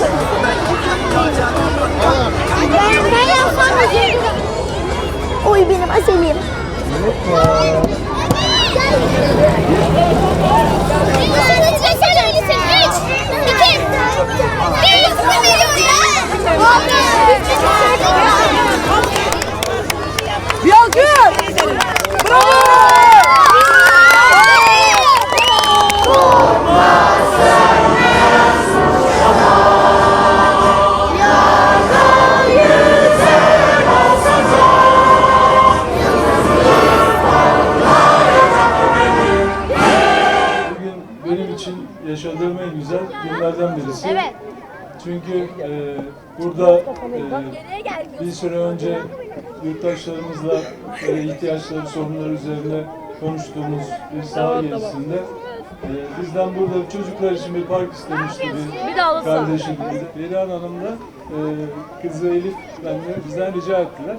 Ben, ben yapsam şey Oy benim aselim. Hoppa. Yaşadığım en güzel günlerden birisi. Evet. Çünkü e, burada e, bir süre önce yurttaşlarımızla e, ihtiyaçları, sorunları üzerine konuştuğumuz bir saha gezisinde e, bizden burada çocuklar için bir park istemişti bir, Bir kardeşim. Perihan Hanım da e, kızı Elif ben de bizden rica ettiler.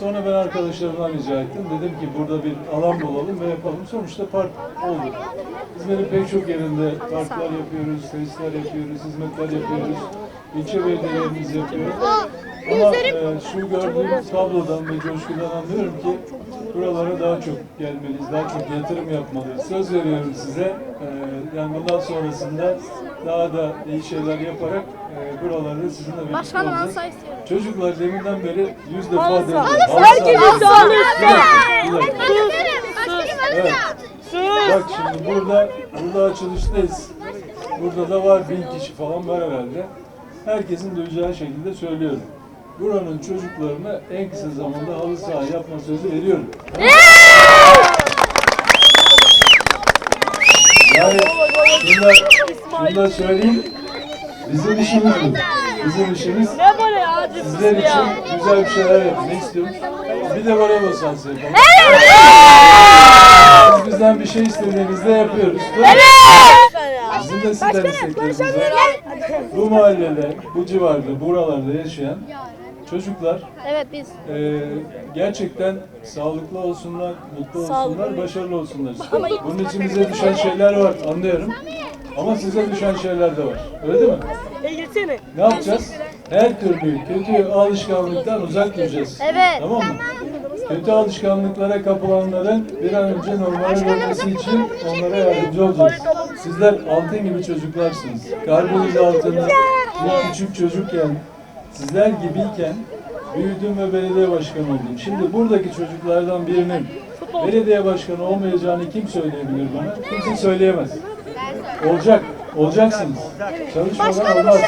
Sonra ben arkadaşlarımdan rica ettim. Dedim ki burada bir alan bulalım ve yapalım. Sonuçta park oldu. İzmir'in pek çok yerinde parklar yapıyoruz, tesisler yapıyoruz, hizmetler yapıyoruz. İlçe belediyelerimiz yapıyor. Ama e, şu gördüğüm tablodan ve coşkudan anlıyorum ki buralara daha çok gelmeliyiz, daha çok yatırım yapmalıyız. Söz veriyorum size. E, yani bundan sonrasında daha da iyi şeyler yaparak e, buraları sizinle birlikte Başkanım, olacağız. saha istiyorum. Çocuklar deminden beri yüz defa Halı dedi. Bir dakika, bir dakika. Evet. Bak şimdi burada burada açılıştayız. Burada da var bin kişi falan var herhalde. Herkesin duyacağı şekilde söylüyorum. Buranın çocuklarına en kısa zamanda halı saha yapma sözü veriyorum. Yani da, şunu da söyleyeyim. Bizim işimiz bu. Bizim işimiz Ne böyle ya? sizler için güzel bir şeyler yapmak istiyorum. Bir de voleybol sahası yapalım. Siz bizden bir şey istediğinizde yapıyoruz. Evet. Bizim de sizden isteklerimiz var. Bu mahallede, bu civarda, buralarda yaşayan çocuklar Evet biz. e, gerçekten sağlıklı olsunlar, mutlu olsunlar, başarılı olsunlar. Bunun için bize düşen şeyler var, anlıyorum. Ama size düşen şeyler de var. Öyle değil mi? Eğilsene. Ne yapacağız? Her türlü kötü alışkanlıktan uzak duracağız. Evet. Tamam mı? Kötü alışkanlıklara kapılanların bir an önce normale dönmesi için onlara yardımcı olacağız. Sizler altın gibi çocuklarsınız. Kalbiniz altını bir küçük çocukken, sizler gibiyken büyüdüm ve belediye başkanı oldum. Şimdi buradaki çocuklardan birinin belediye başkanı olmayacağını kim söyleyebilir bana? Kimse söyleyemez. Olacak. Olacaksınız. Çalışmadan olmaz.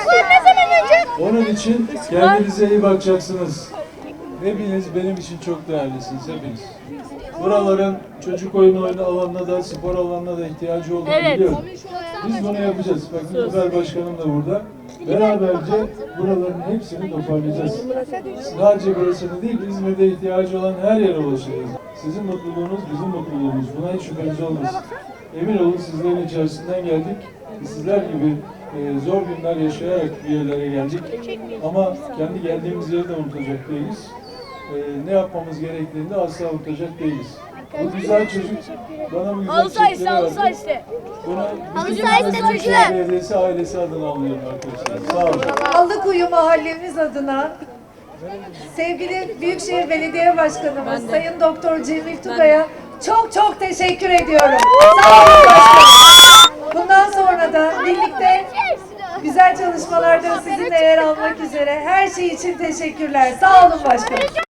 Onun için kendinize iyi bakacaksınız. Hepiniz benim için çok değerlisiniz hepiniz. Buraların çocuk oyun oyunu alanına da spor alanına da ihtiyacı olduğunu Evet. biliyorum. Biz bunu yapacağız. Bak Müdür Başkanım da burada. Beraberce buraların hepsini toparlayacağız. Sadece burasını değil, İzmir'de ihtiyacı olan her yere ulaşacağız. Sizin mutluluğunuz bizim mutluluğumuz. Buna hiç şüpheniz olmasın. Emin olun sizlerin içerisinden geldik. Sizler gibi e, zor günler yaşayarak bir yerlere geldik. Ama kendi geldiğimiz yeri de unutacak değiliz. E, ne yapmamız gerektiğini de asla unutacak değiliz. Bu güzel çocuk bana bu güzel Halı saha iste, çiçekleri halı verdi. saha iste. Bunu bütün saha iste çocuklar. Belediyesi ailesi adına alıyorum arkadaşlar. Sağ olun. Allıkuyu mahallemiz adına sevgili Büyükşehir Belediye Başkanımız Sayın Doktor Cemil Tugay'a çok çok teşekkür ediyorum. Sağ olun başkanım. Bundan sonra da birlikte güzel çalışmalarda sizinle yer almak üzere her şey için teşekkürler. Sağ olun başkanım.